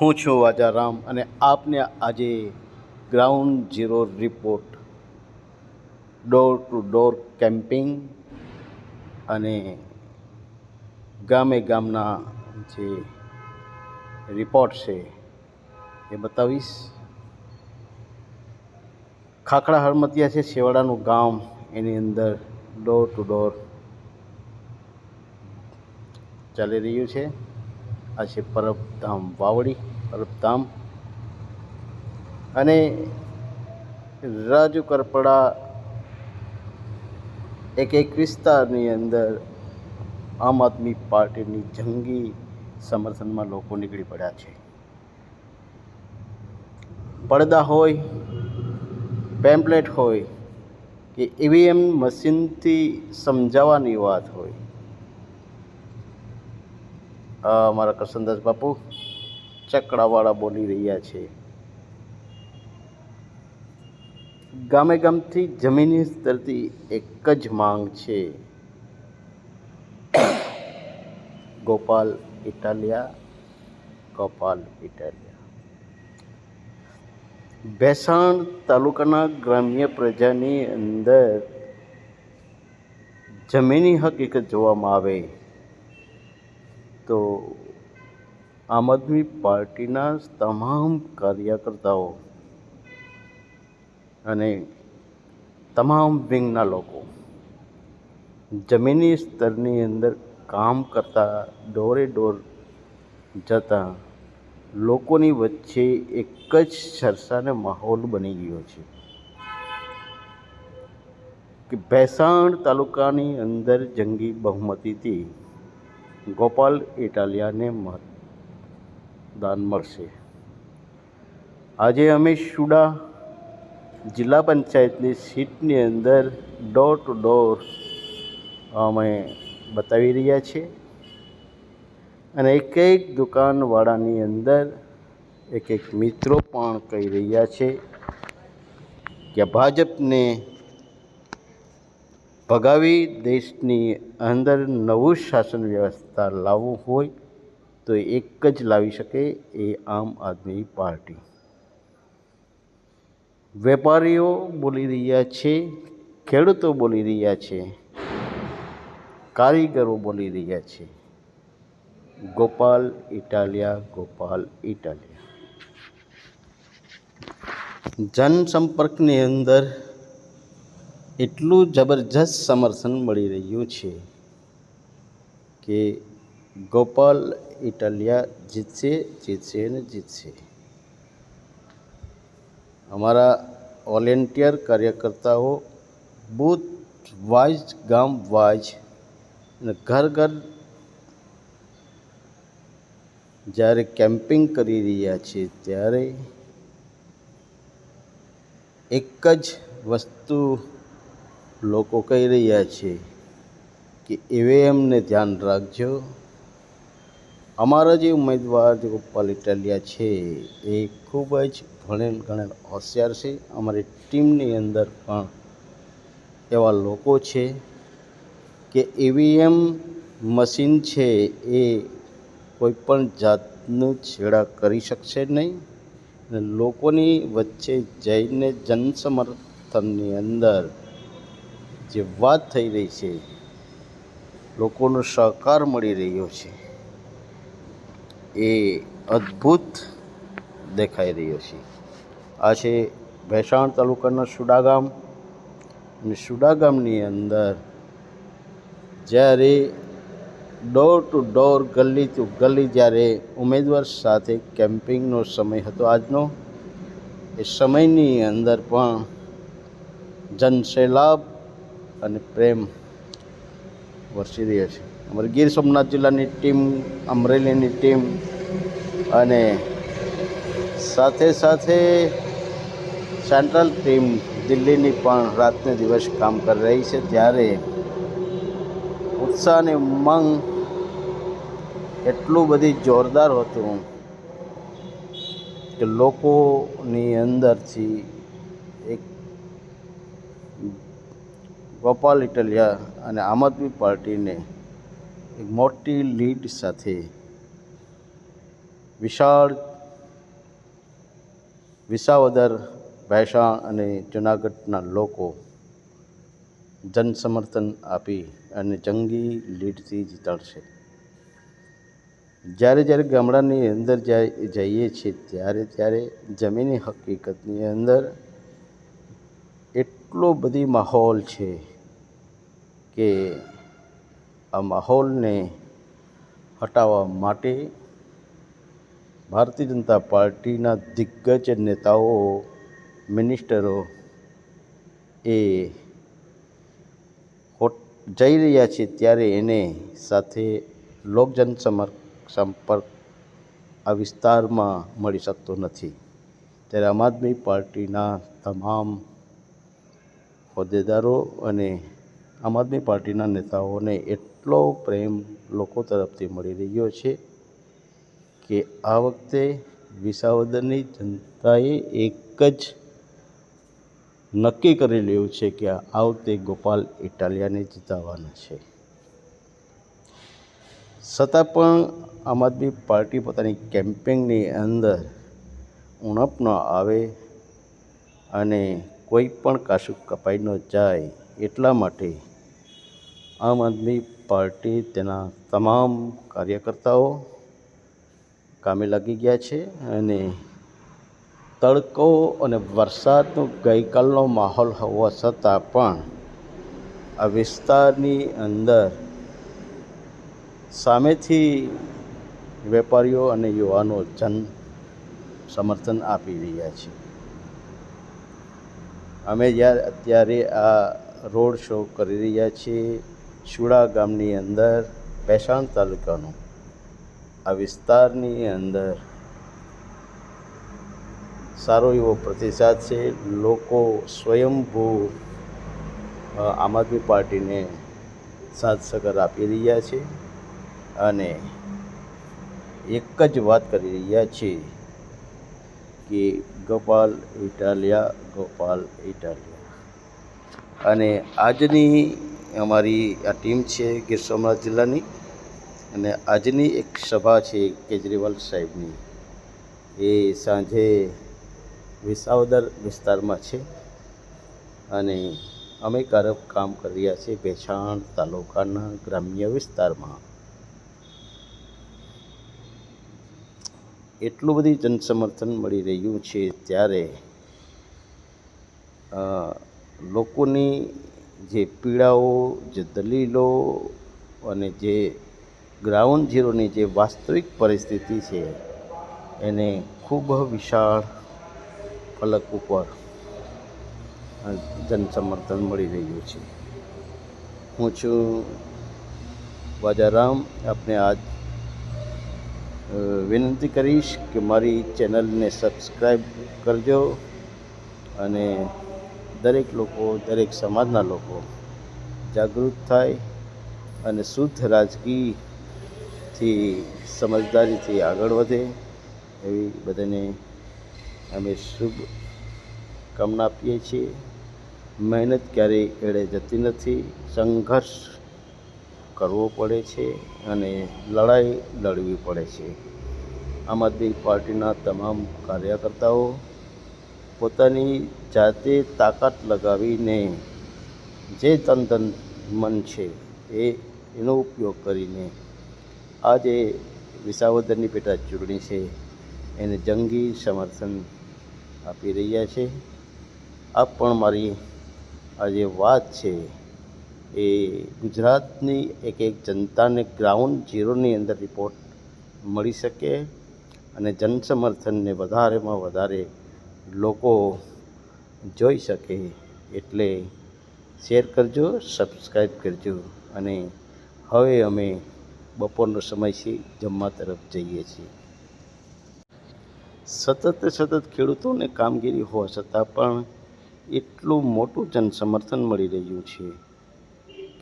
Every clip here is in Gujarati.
હું છું વાજારામ અને આપને આજે ground zero report. Door to door camping અને ગામે ગામના જે રિપોર્ટ છે એ બતાવીશ. ખાખડા હળમતિયા છે છેવાડાનું ગામ એની અંદર ડોર ટુ ડોર ચાલી રહ્યું છે. આ છે પરબધામ વાવડી, પરબધામ. અને રાજુ કરપડા એક એક વિસ્તારની અંદર આમ આદમી પાર્ટીની જંગી સમર્થનમાં લોકો નીકળી પડ્યા છે. પડદા હોય, પેમ્પલેટ હોય, કે ઈવીએમ મશીનથી સમજાવવાની વાત હોય આ અમારા કરસનદાસ બાપુ ચકડાવાળા બોલી રહ્યા છે. ગામે ગામથી જમીની સ્તરથી એક જ માંગ છે. ગોપાલ ઇટાલિયા ગોપાલ ઇટાલિયા. ભેસાણ તાલુકાના ગ્રામ્ય પ્રજાની અંદર જમીની હકીકત જોવામાં આવે. તો આમ આદમી પાર્ટીના તમામ કાર્યકર્તાઓ અને તમામ વિંગના લોકો જમીની સ્તરની અંદર કામ કરતા ડોરે ડોર જતા લોકોની વચ્ચે એક જ ચર્ચાનો માહોલ બની ગયો છે કે ભેસાણ તાલુકાની અંદર જંગી બહુમતીથી ગોપાલ ઇટાલિયાને મતદાન મળશે. આજે અમે શુડા જિલ્લા પંચાયતની સીટની અંદર ડોર ટુ ડોર અમે બતાવી રહ્યા છીએ અને એક એક દુકાનવાળાની અંદર એક એક મિત્રો પણ કહી રહ્યા છે કે ભાજપને ભગાવી દેશની અંદર નવું શાસન વ્યવસ્થા લાવવું હોય તો એક જ લાવી શકે એ આમ આદમી પાર્ટી. વેપારીઓ બોલી રહ્યા છે, ખેડૂતો બોલી રહ્યા છે, કારીગરો બોલી રહ્યા છે. ગોપાલ ઇટાલિયા ગોપાલ ઇટાલિયા. જનસંપર્કની અંદર એટલું જબરજસ્ત સમર્થન મળી રહ્યું છે કે ગોપાલ ઇટાલિયા જીતશે જીતશે ને જીતશે. અમારા વોલેન્ટિયર કાર્યકર્તાઓ બૂથ વાઇઝ, ગામ વાઇઝ અને ઘર ઘર જ્યારે કેમ્પિંગ કરી રહ્યા છે ત્યારે એક જ વસ્તુ લોકો કહી રહ્યા છે કે એવીએમને ધ્યાન રાખજો. અમારા જે ઉમેદવાર, જે ગોપાલ ઇટાલિયા છે, એ ખૂબ જ ભણેલ ગણેલ હોશિયાર છે. અમારી ટીમની અંદર પણ એવા લોકો છે કે ઈવીએમ મશીન છે એ કોઈપણ જાતનું છેડા કરી શકશે નહીં. અને લોકોની વચ્ચે જઈને જનસમર્થનની અંદર જે વાત થઈ રહી છે, લોકોનો સહકાર મળી રહ્યો છે, એ અદ્ભુત દેખાઈ રહ્યો છે. આ છે ભેસાણ તાલુકાના સુડાગામ અને સુડાગામની અંદર જ્યારે ડોર ટુ ડોર ગલી ટુ ગલી જ્યારે ઉમેદવાર સાથે કેમ્પિંગનો સમય હતો, આજનો એ સમયની અંદર પણ જનસેલાબ અને પ્રેમ વરસી રહ્યા છે. અમારી ગીર સોમનાથ જિલ્લાની ટીમ, અમરેલીની ટીમ અને સાથે સાથે સેન્ટ્રલ ટીમ દિલ્હીની પણ રાતને દિવસ કામ કરી રહી છે. ત્યારે ઉત્સાહ અને ઉમંગ એટલું બધી જોરદાર હતું કે લોકોની અંદરથી એક ગોપાલ ઇટલિયા અને આમ આદમી પાર્ટીને એક મોટી લીડ સાથે વિશાળ વિસાવદર ભેસાણ અને જૂનાગઢના લોકો જન સમર્થન આપી અને જંગી લીડથી જીતાડશે. જ્યારે જ્યારે ગામડાની અંદર જઈએ છીએ, ત્યારે ત્યારે જમીની હકીકતની અંદર એટલો બધી માહોલ છે કે આ માહોલને હટાવવા માટે ભારતીય જનતા પાર્ટીના દિગ્ગજ નેતાઓ, મિનિસ્ટરો એ જઈ રહ્યા છે ત્યારે એને સાથે લોકજન સંપર્ક આ વિસ્તારમાં મળી શકતો નથી. ત્યારે આમ આદમી પાર્ટીના તમામ હોદ્દેદારો અને આમ આદમી પાર્ટીના નેતાઓને એટલો પ્રેમ લોકો તરફથી મળી રહ્યો છે કે આ વખતે વિસાવદરની જનતાએ એક જ નક્કી કરી લેવું છે કે આ વખતે ગોપાલ ઇટાલિયાને જીતાવાના છે. છતાં પણ આમ આદમી પાર્ટી પોતાની કેમ્પેનની અંદર ઉણપ ન આવે અને કોઈ પણ કાશું કપાઈ ન જાય એટલા માટે આમ આદમી પાર્ટી તેના તમામ કાર્યકર્તાઓ કામે લાગી ગયા છે અને તડકો અને વરસાદનો ગઈકાલનો માહોલ હોવા છતાં પણ આ વિસ્તારની અંદર સામેથી વેપારીઓ અને યુવાનો જન સમર્થન આપી રહ્યા છે. અમે જ્યારે અત્યારે આ રોડ શો કરી રહ્યા છીએ, શુડા ગામની અંદર ભેસાણ તાલુકાનું. આ વિસ્તારની અંદર સારો એવો પ્રતિસાદ છે. લોકો સ્વયંભૂ આમ આદમી પાર્ટીને સાથ સગર આપી રહ્યા છે અને એક જ વાત કરી રહ્યા છે કે ગોપાલ ઇટાલિયા ગોપાલ ઇટાલિયા. અને આજની અમારી આ ટીમ છે ગીર સોમનાથ જિલ્લાની અને આજની એક સભા છે કેજરીવાલ સાહેબની. એ સાંજે વિસાવદર વિસ્તારમાં છે અને અમે કારક કામ કરી રહ્યા છીએ ભેછાણ તાલુકાના ગ્રામ્ય વિસ્તારમાં. એટલું બધું જનસમર્થન મળી રહ્યું છે ત્યારે લોકોની જે પીડાઓ, જે દલીલો અને જે ગ્રાઉન્ડ ઝીરોની જે વાસ્તવિક પરિસ્થિતિ છે, એને ખૂબ વિશાળ ફલક ઉપર જનસમર્થન મળી રહ્યું છે. હું છું બાજારામ આપને આજ વિનંતી કરીશ કે મારી ચેનલને સબસ્ક્રાઈબ કરજો અને દરેક લોકો, દરેક સમાજના લોકો જાગૃત થાય અને શુદ્ધ રાજકીયથી, સમજદારીથી આગળ વધે એવી બધાને અમે શુભ કામના આપીએ છીએ. મહેનત ક્યારેય એળે જતી નથી. સંઘર્ષ કરવો પડે છે અને લડાઈ લડવી પડે છે. આમ આદમી પાર્ટીના તમામ કાર્યકર્તાઓ પોતાની જાતે તાકાત લગાવીને જે તન તન મન છે એ એનો ઉપયોગ કરીને આ જે વિસાવદરની પેટા ચૂંટણી છે. એને જંગી સમર્થન આપી રહ્યા છે. આ પણ મારી આ જે વાત છે એ ગુજરાતની એક એક જનતાને ગ્રાઉન્ડ ઝીરોની અંદર રિપોર્ટ મળી શકે અને જનસમર્થનને વધારેમાં વધારે લોકો જોઈ શકે એટલે શેર કરજો સબસ્ક્રાઈબ કરજો અને હવે અમે બપોરનો સમય છે, જમવા તરફ જઈએ છીએ. સતત સતત ખેડૂતોને કામગીરી હોવા છતાં પણ એટલું મોટું જનસમર્થન મળી રહ્યું છે.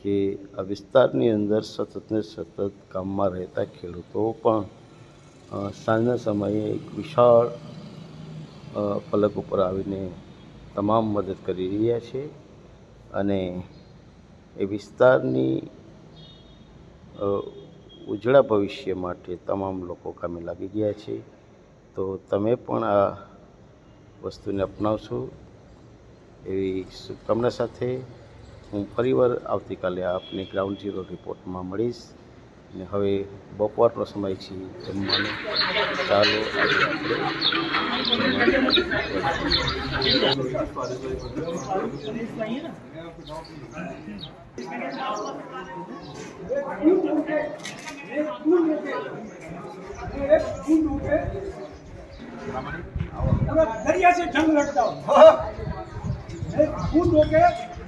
કે આ વિસ્તારની અંદર સતત ને સતત કામમાં રહેતા ખેડૂતો પણ સાંજના સમયે એક વિશાળ પલક ઉપર આવીને તમામ મદદ કરી રહ્યા છે અને એ વિસ્તારની ઉજળા ભવિષ્ય માટે તમામ લોકો કામે લાગી ગયા છે. તો તમે પણ આ વસ્તુને અપનાવશો એવી શુભકામના સાથે હું ફરીવાર આવતીકાલે આપને ગ્રાઉન્ડ ઝીરો રિપોર્ટમાં મળીશ. અને હવે બપોરનો સમય છે જમવાનો. ચાલો દરિયા છે જંગ લડતા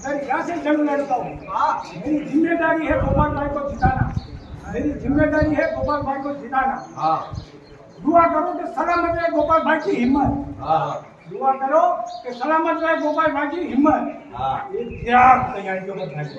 जंग लड़ता हूँ मैं खुद होके दरिया से जंग लड़ता हूँ मेरी जिम्मेदारी है गोपाल भाई को जिताना मेरी जिम्मेदारी है गोपाल भाई को जिताना दुआ करो कि सलामत रहे गोपाल भाई की हिम्मत दुआ करो कि सलामत रहे गोपाल भाई की हिम्मत ये त्याग तैयारी को बताइए